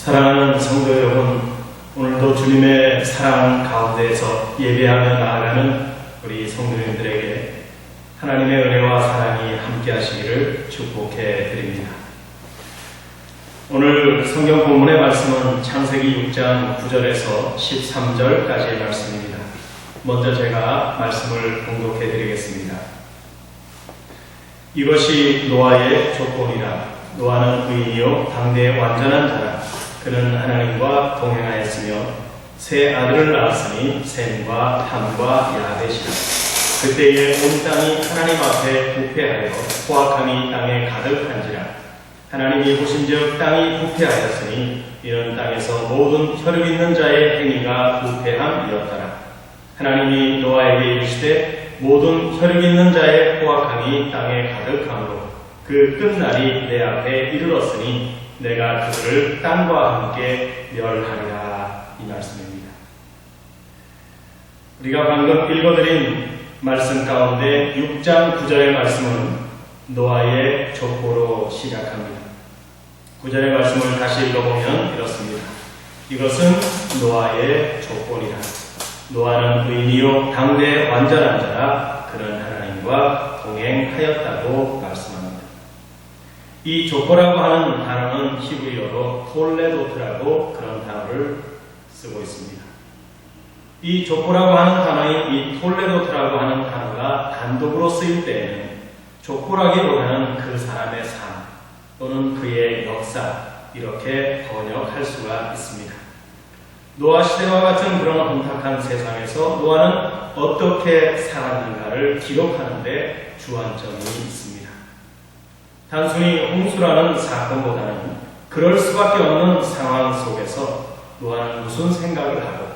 사랑하는 성도 여러분, 오늘도 주님의 사랑 가운데에서 예배하며 나아가는 우리 성도님들에게 하나님의 은혜와 사랑이 함께 하시기를 축복해 드립니다. 오늘 성경 본문의 말씀은 창세기 6장 9절에서 13절까지의 말씀입니다. 먼저 제가 말씀을 공독해 드리겠습니다. 이것이 노아의 조건이라 노아는 의인이요 당대의 완전한 자라 그는 하나님과 동행하였으며 세 아들을 낳았으니 셈과 함과 야벳이라. 그때에 온 땅이 하나님 앞에 부패하여 포악함이 땅에 가득한지라. 하나님이 보신즉 땅이 부패하였으니 이런 땅에서 모든 혈육 있는 자의 행위가 부패함이었더라. 하나님이 노아에게 이르시되 모든 혈육 있는 자의 포악함이 땅에 가득함으로 그 끝날이 내 앞에 이르렀으니 내가 그들을 땅과 함께 멸하리라 이 말씀입니다. 우리가 방금 읽어드린 말씀 가운데 6장 9절의 말씀은 노아의 족보로 시작합니다. 9절의 말씀을 다시 읽어보면 이렇습니다. 이것은 노아의 족보이라. 노아는 의인이요 당대 완전한 자라 그런 하나님과 동행하였다고 말씀합니다. 이 족보라고 하는 단어는 히브리어로 톨레도트라고 그런 단어를 쓰고 있습니다. 이 족보라고 하는 단어인 이 톨레도트라고 하는 단어가 단독으로 쓰일 때에는 족보라기보다는 그 사람의 삶 또는 그의 역사 이렇게 번역할 수가 있습니다. 노아 시대와 같은 그런 혼탁한 세상에서 노아는 어떻게 살았는가를 기록하는데 주안점이 있습니다. 단순히 홍수라는 사건보다는 그럴 수밖에 없는 상황 속에서 노아는 무슨 생각을 하고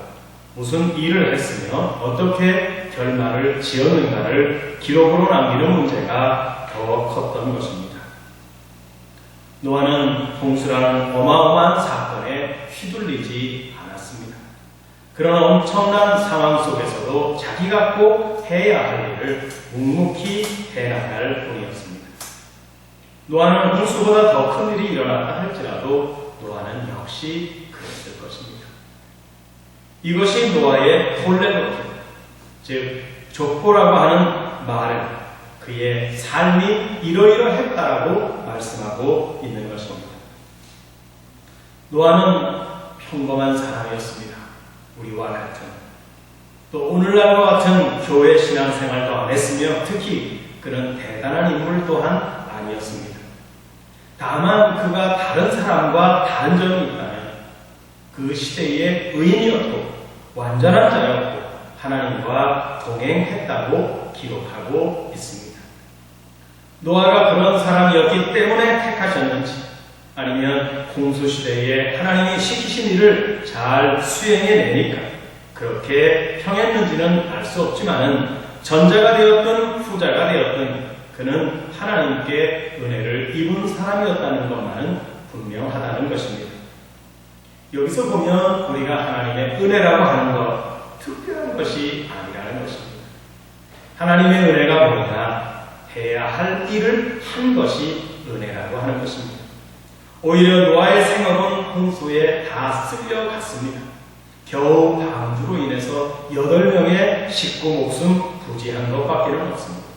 무슨 일을 했으며 어떻게 결말을 지었는가를 기록으로 남기는 문제가 더 컸던 것입니다. 노아는 홍수라는 어마어마한 사건에 휘둘리지 않았습니다. 그런 엄청난 상황 속에서도 자기가 꼭 해야 할 일을 묵묵히 해나갈 뿐이었습니다. 노아는 홍수보다 더 큰 일이 일어났다 할지라도 노아는 역시 그랬을 것입니다. 이것이 노아의 톨레도트, 즉 족보라고 하는 말은 그의 삶이 이러이러했다라고 말씀하고 있는 것입니다. 노아는 평범한 사람이었습니다. 우리와 같은 또 오늘날과 같은 교회 신앙생활도 안 했으며 특히 그런 대단한 인물 또한 아니었습니다. 다만 그가 다른 사람과 다른 점이 있다면 그 시대의 의인이었고 완전한 자였고 하나님과 동행했다고 기록하고 있습니다. 노아가 그런 사람이었기 때문에 택하셨는지 아니면 홍수 시대에 하나님이 시키신 일을 잘 수행해내니까 그렇게 평했는지는 알 수 없지만은 전자가 되었든 후자가 되었든 그는 하나님께 은혜를 입은 사람이었다는 것만은 분명하다는 것입니다. 여기서 보면 우리가 하나님의 은혜라고 하는 것 특별한 것이 아니라는 것입니다. 하나님의 은혜가 뭐냐? 해야 할 일을 한 것이 은혜라고 하는 것입니다. 오히려 노아의 생업은 홍수에 다 쓸려갔습니다. 겨우 방주로 인해서 8명의 식구 목숨 부지한 것밖에 없습니다.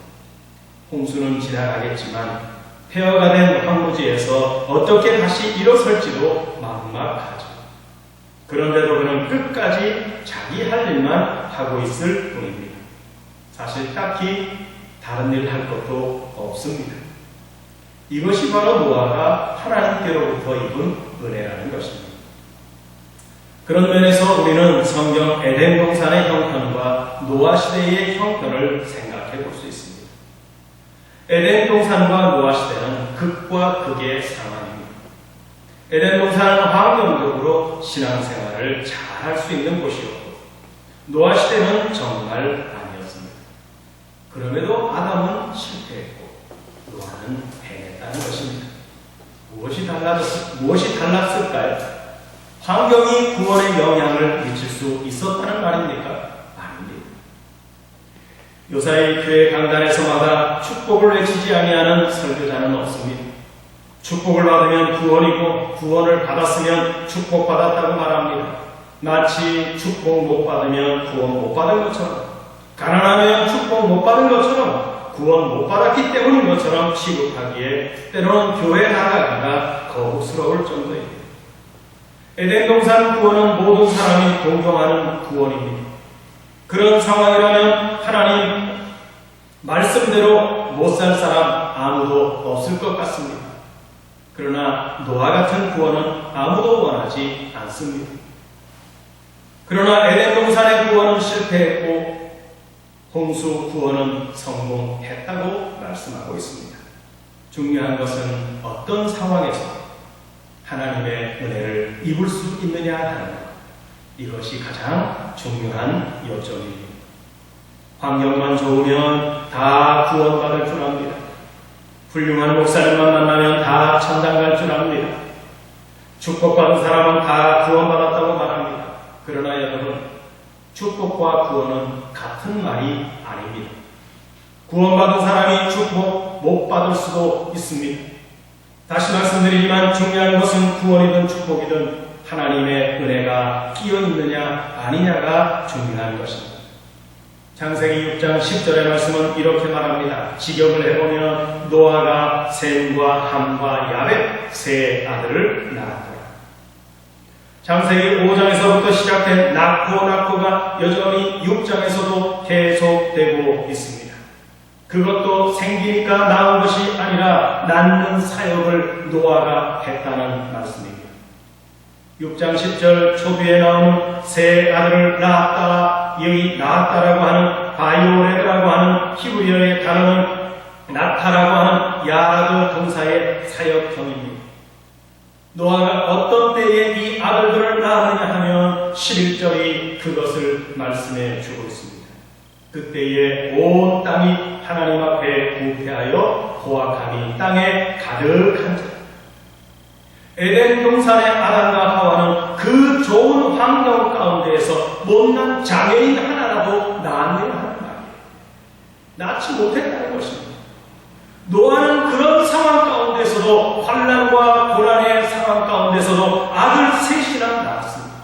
홍수는 지나가겠지만 폐허가 된 황무지에서 어떻게 다시 일어설지도 막막하죠. 그런데도 그는 끝까지 자기 할 일만 하고 있을 뿐입니다. 사실 딱히 다른 일 할 것도 없습니다. 이것이 바로 노아가 하나님께로부터 입은 은혜라는 것입니다. 그런 면에서 우리는 성경 에덴 동산의 형편과 노아 시대의 형편을 생각해 볼 수 있습니다. 에덴 동산과 노아 시대는 극과 극의 상황입니다. 에덴 동산은 환경적으로 신앙생활을 잘 할 수 있는 곳이었고 노아 시대는 정말 아니었습니다. 그럼에도 아담은 실패했고 노아는 해냈다는 것입니다. 무엇이 달랐, 무엇이 달랐을까요? 환경이 구원에 영향을 미칠 수 있었다는 말입니까? 요사이 교회 강단에서마다 축복을 외치지 아니하는 설교자는 없습니다. 축복을 받으면 구원이고 구원을 받았으면 축복받았다고 말합니다. 마치 축복 못 받으면 구원 못 받은 것처럼 가난하면 축복 못 받은 것처럼 구원 못 받았기 때문인 것처럼 취급하기에 때로는 교회 나가기가 거북스러울 정도입니다. 에덴 동산 구원은 모든 사람이 동경하는 구원입니다. 그런 상황이라면 하나님 말씀대로 못 살 사람 아무도 없을 것 같습니다. 그러나 노아 같은 구원은 아무도 원하지 않습니다. 그러나 에덴 동산의 구원은 실패했고 홍수 구원은 성공했다고 말씀하고 있습니다. 중요한 것은 어떤 상황에서 하나님의 은혜를 입을 수 있느냐 하는 것. 이것이 가장 중요한 요점입니다. 환경만 좋으면 다 구원받을 줄 압니다. 훌륭한 목사님만 만나면 다 천당 갈 줄 압니다. 축복받은 사람은 다 구원받았다고 말합니다. 그러나 여러분, 축복과 구원은 같은 말이 아닙니다. 구원받은 사람이 축복 못 받을 수도 있습니다. 다시 말씀드리지만 중요한 것은 구원이든 축복이든 하나님의 은혜가 끼어 있느냐 아니냐가 중요한 것입니다. 창세기 6장 10절의 말씀은 이렇게 말합니다. 직역을 해보면 노아가 셈과 함과 야벳 세 아들을 낳았더라. 창세기 5장에서부터 시작된 낳고 낳고가 여전히 6장에서도 계속되고 있습니다. 그것도 생기니까 낳은 것이 아니라 낳는 사역을 노아가 했다는 말씀입니다. 6장 10절 초두에 나오는 세 아들을 낳았다, 여기 낳았다라고 하는 바이오레라고 하는 히브리어의 단어는 나타라고 하는 야라드 동사의 사역형입니다. 노아가 어떤 때에 이 아들들을 낳았느냐 하면 11절이 그것을 말씀해 주고 있습니다. 그때에 온 땅이 하나님 앞에 부패하여 포악함이 땅에 가득한 자. 에덴 동산의 아담과 하와는 그 좋은 환경 가운데에서 못난 장애인 하나라도 낳았느냐 하는 말이에요. 낳지 못했다는 것입니다. 노아는 그런 상황 가운데서도 환란과 고난의 상황 가운데서도 아들 셋이나 낳았습니다.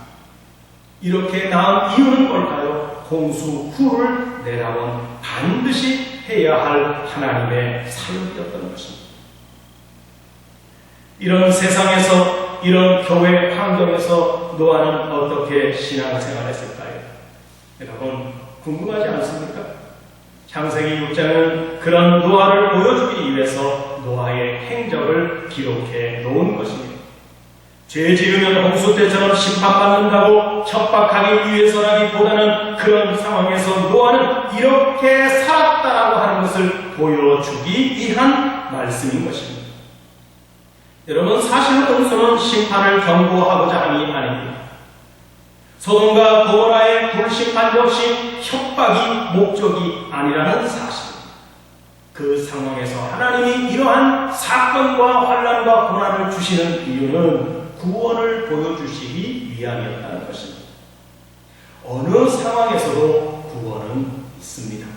이렇게 낳은 이유는 뭘까요? 홍수 후를 내다본 반드시 해야 할 하나님의 사역이었던 것입니다. 이런 세상에서 이런 교회 환경에서 노아는 어떻게 신앙생활했을까요? 여러분 궁금하지 않습니까? 창세기 6장은 그런 노아를 보여주기 위해서 노아의 행적을 기록해 놓은 것입니다. 죄 지으면 홍수 때처럼 심판받는다고 협박하기 위해서라기보다는 그런 상황에서 노아는 이렇게 살았다라고 하는 것을 보여주기 위한 말씀인 것입니다. 여러분 사실 홍수는 심판을 경고하고자 함이 아닙니다. 소돔과 고모라의 불심판 역시 협박이 목적이 아니라는 사실. 그 상황에서 하나님이 이러한 사건과 환란과 고난을 주시는 이유는 구원을 보여주시기 위함이었다는 것입니다. 어느 상황에서도 구원은 있습니다.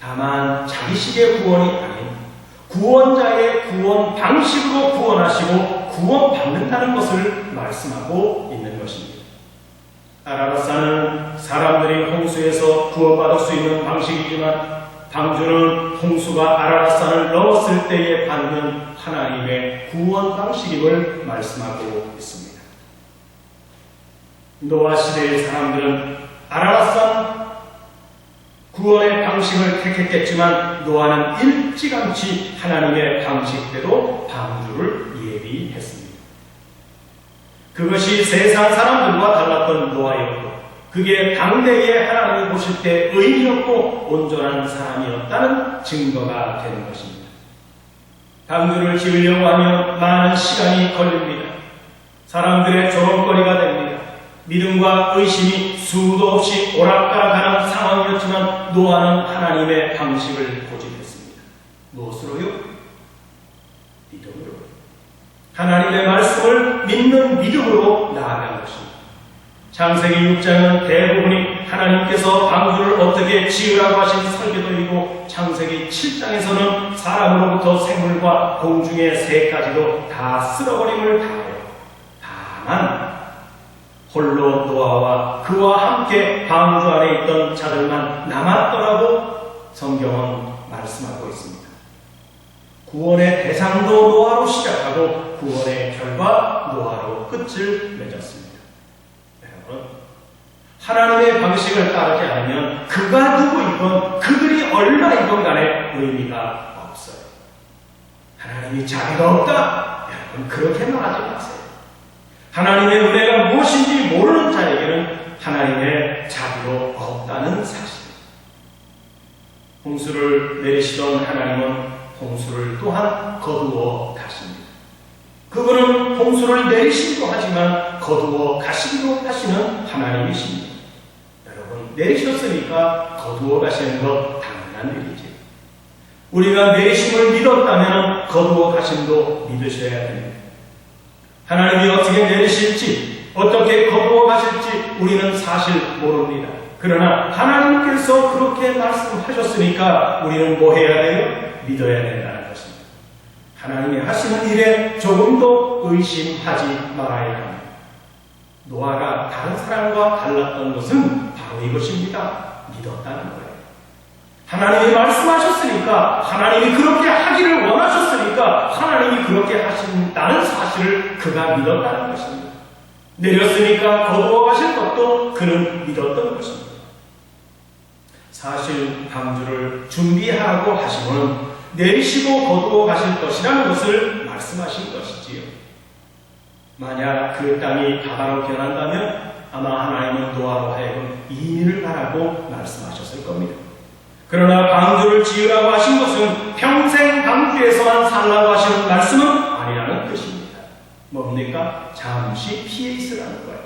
다만 자기식의 구원이 아닌 구원자의 구원 방식으로 구원하시고 구원받는다는 것을 말씀하고 있는 것입니다. 아라라사는 사람들이 홍수에서 구원받을 수 있는 방식이지만 방주는 홍수가 아라라산을 넘었을 때에 받는 하나님의 구원 방식임을 말씀하고 있습니다. 노아 시대의 사람들은 아라라산 구원의 방식을 택했겠지만 노아는 일찌감치 하나님의 방식대로 방주를 예비했습니다. 그것이 세상 사람들과 달랐던 노아였고 그게 당대에 하나님이 보실 때 의미 없고 온전한 사람이었다는 증거가 되는 것입니다. 방주를 지으려고 하면 많은 시간이 걸립니다. 사람들의 조롱거리가 됩니다. 믿음과 의심이 수도 없이 오락가락하는 상황이었지만 노아는 하나님의 방식을 고집했습니다. 무엇으로요? 믿음으로. 하나님의 말씀을 믿는 믿음으로 나아간 것입니다. 창세기 6장은 대부분이 하나님께서 방주를 어떻게 지으라고 하신 설계도이고 창세기 7장에서는 사람으로부터 생물과 공중의 새까지도 다 쓸어버림을 당하여 다만 홀로 노아와 그와 함께 방주 안에 있던 자들만 남았더라고 성경은 말씀하고 있습니다. 구원의 대상도 노아로 시작하고 구원의 결과 노아로 끝을 맺었습니다. 여러분, 하나님의 방식을 따르지 않으면 그가 누구이건 그들이 얼마이건 간에 의미가 없어요. 하나님이 자비가 없다? 여러분, 그렇게 말하지 마세요. 하나님의 은혜가 무엇인지 모르는 자에게는 하나님의 자비도 없다는 사실. 홍수를 내리시던 하나님은 홍수를 또한 거두어 가십니다. 그분은 홍수를 내리시기도 하지만 거두어 가시기도 하시는 하나님이십니다. 여러분, 내리셨으니까 거두어 가시는 것 당연한 일이죠. 우리가 내리심을 믿었다면 거두어 가심도 믿으셔야 됩니다. 하나님이 어떻게 내리실지, 어떻게 거두어 가실지 우리는 사실 모릅니다. 그러나 하나님께서 그렇게 말씀하셨으니까 우리는 뭐 해야 돼요? 믿어야 된다는 것입니다. 하나님이 하시는 일에 조금도 의심하지 말아야 합니다. 노아가 다른 사람과 달랐던 것은 바로 이것입니다. 믿었다는 거예요. 하나님이 말씀하셨으니까, 하나님이 그렇게 하기를 원하셨으니까, 하나님이 그렇게 하신다는 사실을 그가 믿었다는 것입니다. 내렸으니까 거두어 가실 것도 그는 믿었던 것입니다. 사실 방주를 준비하라고 하시고는 내리시고 거두어 가실 것이라는 것을 말씀하신 것이지요. 만약 그 땅이 바다로 변한다면 아마 하나님은 노아로 하여금 이민을 가라고 말씀하셨을 겁니다. 그러나 방주를 지으라고 하신 것은 평생 방주에서만 살라고 하시는 말씀은 아니라는 뜻입니다. 뭡니까? 잠시 피해 있으라는 거예요.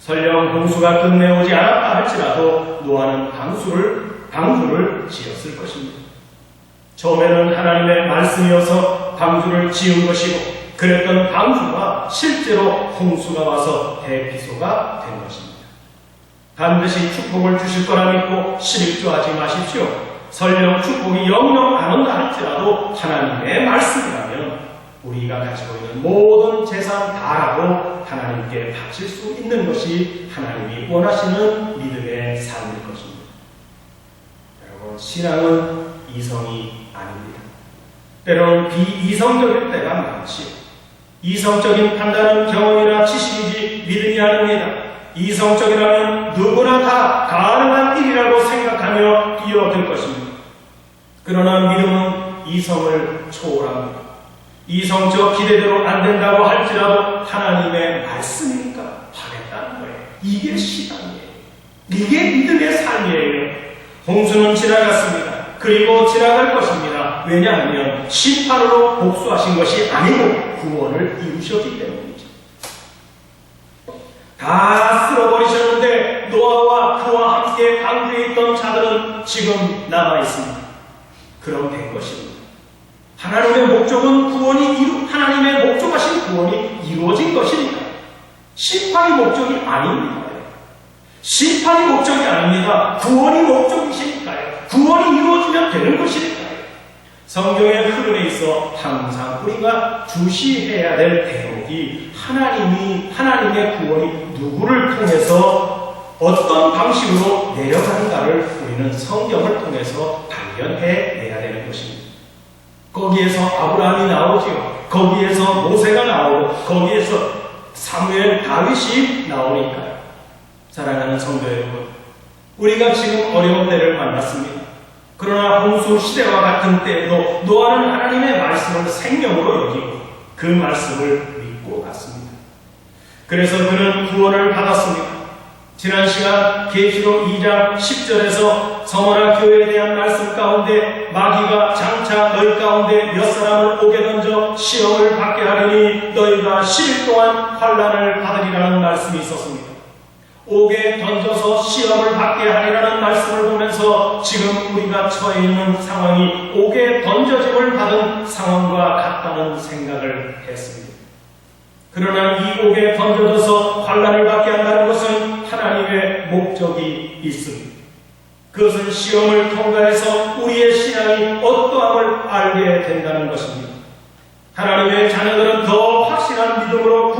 설령 홍수가 끝내오지 않았다 할지라도 노아는 방수를, 방주를 지었을 것입니다. 처음에는 하나님의 말씀이어서 방주를 지은 것이고 그랬던 방주가 실제로 홍수가 와서 대피소가 된 것입니다. 반드시 축복을 주실 거라 믿고 실입조하지 마십시오. 설령 축복이 영영 안 온다 할지라도 하나님의 말씀이라면 우리가 가지고 있는 모든 재산 다라고 하나님께 바칠 수 있는 것이 하나님이 원하시는 믿음의 삶일 것입니다. 여러분, 신앙은 이성이 아닙니다. 때로는 비이성적일 때가 많지. 이성적인 판단은 경험이나 지식이지 믿음이 아닙니다. 이성적이라면 누구나 다 가능한 일이라고 생각하며 뛰어들 것입니다. 그러나 믿음은 이성을 초월합니다. 이성적 기대대로 안 된다고 할지라도 하나님의 말씀이니까 하겠다는 거예요. 이게 시간이에요. 이게 믿음의 삶이에요. 홍수는 지나갔습니다. 그리고 지나갈 것입니다. 왜냐하면 심판으로 복수하신 것이 아니고 구원을 이루셨기 때문이죠. 다 쓸어버리셨는데 노아와 그와 함께 방주에 있던 자들은 지금 남아 있습니다. 그럼 된 것입니다. 하나님의 목적은 구원이 이루, 하나님의 목적하신 구원이 이루어진 것이니까 심판이 목적이 아닙니다. 심판이 목적이 아닙니다. 구원이 목적이시니까요. 구원이 이루어지면 되는 것이니까요. 성경의 흐름에 있어 항상 우리가 주시해야 될 대목이 하나님이 하나님의 구원이 누구를 통해서 어떤 방식으로 내려가는가를 우리는 성경을 통해서 발견해내야 되는 것입니다. 거기에서 아브라함이 나오지요. 거기에서 모세가 나오고 거기에서 사무엘 다윗이 나오니까요. 사랑하는 성도 여러분, 우리가 지금 어려운 때를 만났습니다. 그러나 홍수 시대와 같은 때에도 노아는 하나님의 말씀을 생명으로 여기고 그 말씀을 믿고 갔습니다. 그래서 그는 구원을 받았습니다. 지난 시간 계시록 2장 10절에서 서머나 교회에 대한 말씀 가운데 마귀가 장차 너희 가운데 몇 사람을 오게 던져 시험을 받게 하려니 너희가 10일 동안 환란을 받으리라는 말씀이 있었습니다. 옥에 던져서 시험을 받게 하리라는 말씀을 보면서 지금 우리가 처해 있는 상황이 옥에 던져짐을 받은 상황과 같다는 생각을 했습니다. 그러나 이 옥에 던져져서 환란을 받게 한다는 것은 하나님의 목적이 있습니다. 그것은 시험을 통과해서 우리의 신앙이 어떠함을 알게 된다는 것입니다. 하나님의 자녀들은 더 확실한 믿음으로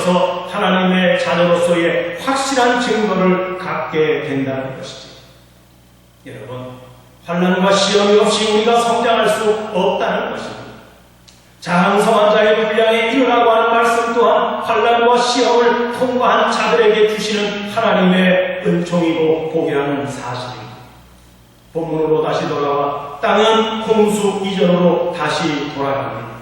굳건해져서 하나님의 자녀로서의 확실한 증거를 갖게 된다는 것이죠. 여러분, 환란과 시험이 없이 우리가 성장할 수 없다는 것입니다. 장성한 자의 분량에 일어나고 하는 말씀 또한 환란과 시험을 통과한 자들에게 주시는 하나님의 은총이고 복이라는 사실입니다. 본문으로 다시 돌아와 땅은 홍수 이전으로 다시 돌아갑니다.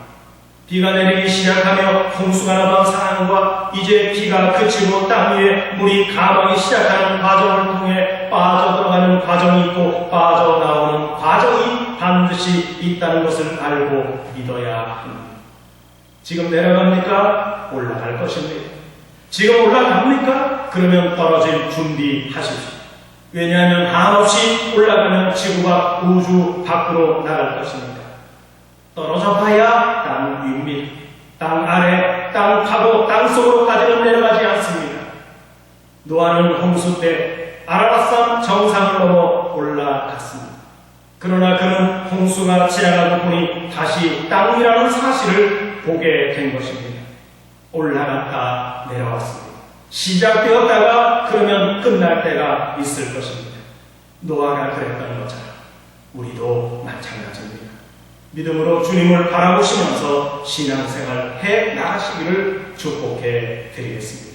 비가 내리기 시작하며 홍수가 나던 상황과 이제 비가 그치고 땅 위에 물이 가마기 시작하는 과정을 통해 빠져들어가는 과정이 있고 빠져나오는 과정이 반드시 있다는 것을 알고 믿어야 합니다. 지금 내려갑니까? 올라갈 것입니다. 지금 올라갑니까? 그러면 떨어질 준비하십시오. 왜냐하면 한없이 올라가면 지구가 우주 밖으로 나갈 것입니다. 떨어져 봐야 땅 위입니다. 땅 아래, 땅 파고 땅 속으로까지는 내려가지 않습니다. 노아는 홍수 때 아라라산 정상을 넘어 올라갔습니다. 그러나 그는 홍수가 지나가고 보니 다시 땅 위라는 사실을 보게 된 것입니다. 올라갔다 내려왔습니다. 시작되었다가 그러면 끝날 때가 있을 것입니다. 노아가 그랬던 것처럼 우리도 마찬가지입니다. 믿음으로 주님을 바라보시면서 신앙생활 해 나가시기를 축복해 드리겠습니다.